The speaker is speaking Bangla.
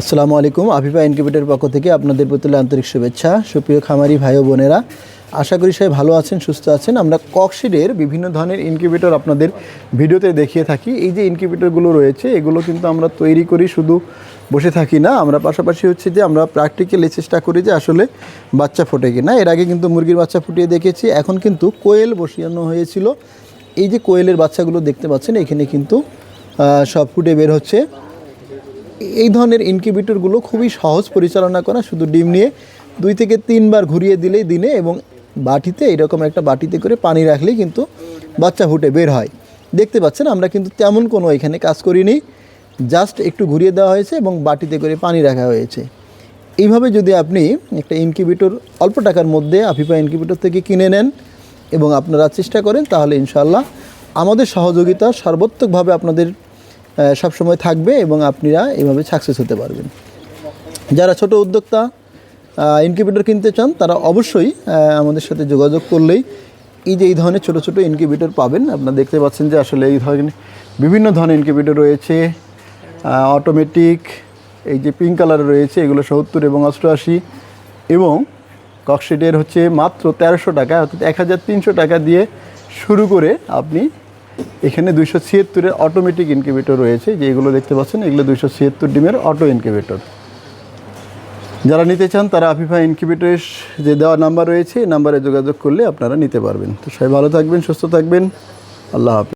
আসসালামু আলাইকুম। আফিফা ইনকিউবেটরের পক্ষ থেকে আপনাদের প্রতি আন্তরিক শুভেচ্ছা। সুপ্রিয় খামারি ভাই ও বোনেরা, আশা করি সবাই ভালো আছেন, সুস্থ আছেন। আমরা ককশিডের বিভিন্ন ধরনের ইনকিউবেটর আপনাদের ভিডিওতে দেখিয়ে থাকি। এই যে ইনকিউবেটরগুলো রয়েছে, এগুলো কিন্তু আমরা তৈরি করি, শুধু বসে থাকি না। আমরা পাশাপাশি হচ্ছে যে আমরা প্র্যাকটিক্যালি চেষ্টা করি যে আসলে বাচ্চা ফোটে কিনা। এর আগে কিন্তু মুরগির বাচ্চা ফুটিয়ে দেখেছি। এখন কিন্তু কোয়েল বসিয়ানো হয়েছিল। এই যে কোয়েলের বাচ্চাগুলো দেখতে পাচ্ছেন, এখানে কিন্তু সব ফুটে বের হচ্ছে। এই ধরনের ইনকিউবেটরগুলো খুবই সহজ পরিচালনা করা, শুধু ডিম নিয়ে দুই থেকে তিনবার ঘুরিয়ে দিলেই দিনে এবং বাটিতে, এরকম একটা বাটিতে করে পানি রাখলেই কিন্তু বাচ্চা ফুটে বের হয়। দেখতে পাচ্ছেন, আমরা কিন্তু তেমন কোনো এখানে কাজ করিনি জাস্ট একটু ঘুরিয়ে দেওয়া হয়েছে এবং বাটিতে করে পানি রাখা হয়েছে। এইভাবে যদি আপনি একটা ইনকিউবেটর অল্প টাকার মধ্যে আফিফা ইনকিউবেটর থেকে কিনে নেন এবং আপনারা চেষ্টা করেন, তাহলে ইনশাল্লাহ আমাদের সহযোগিতা সর্বাত্মকভাবে আপনাদের সবসময় থাকবে এবং আপনারা এভাবে সাকসেস হতে পারবেন। যারা ছোট উদ্যোক্তা ইনকিউবেটর কিনতে চান, তারা অবশ্যই আমাদের সাথে যোগাযোগ করলেই এই যে এই ধরনের ছোট ছোট ইনকিউবেটর পাবেন। আপনারা দেখতে পাচ্ছেন যে আসলে এই ধরনের বিভিন্ন ধরনের ইনকিউবেটর রয়েছে অটোমেটিক এই যে পিঙ্ক কালার রয়েছে, এগুলো সত্তর এবং অষ্টআশি এবং ককশিটের হচ্ছে মাত্র তেরোশো টাকা, অর্থাৎ এক হাজার তিনশো টাকা দিয়ে শুরু করে আপনি এখানে দুইশো ছিয়াত্তরের অটোমেটিক ইনকিউবেটর রয়েছে, যে এগুলো দেখতে পাচ্ছেন, এগুলো দুইশো ছিয়াত্তর ডিমের অটো ইনকিউবেটর যারা নিতে চান, তারা আফিফা ইনকিউবেটরের যে দেওয়া নাম্বার রয়েছে, এই নাম্বারে যোগাযোগ করলে আপনারা নিতে পারবেন। তো সবাই ভালো থাকবেন, সুস্থ থাকবেন। আল্লাহ হাফিজ।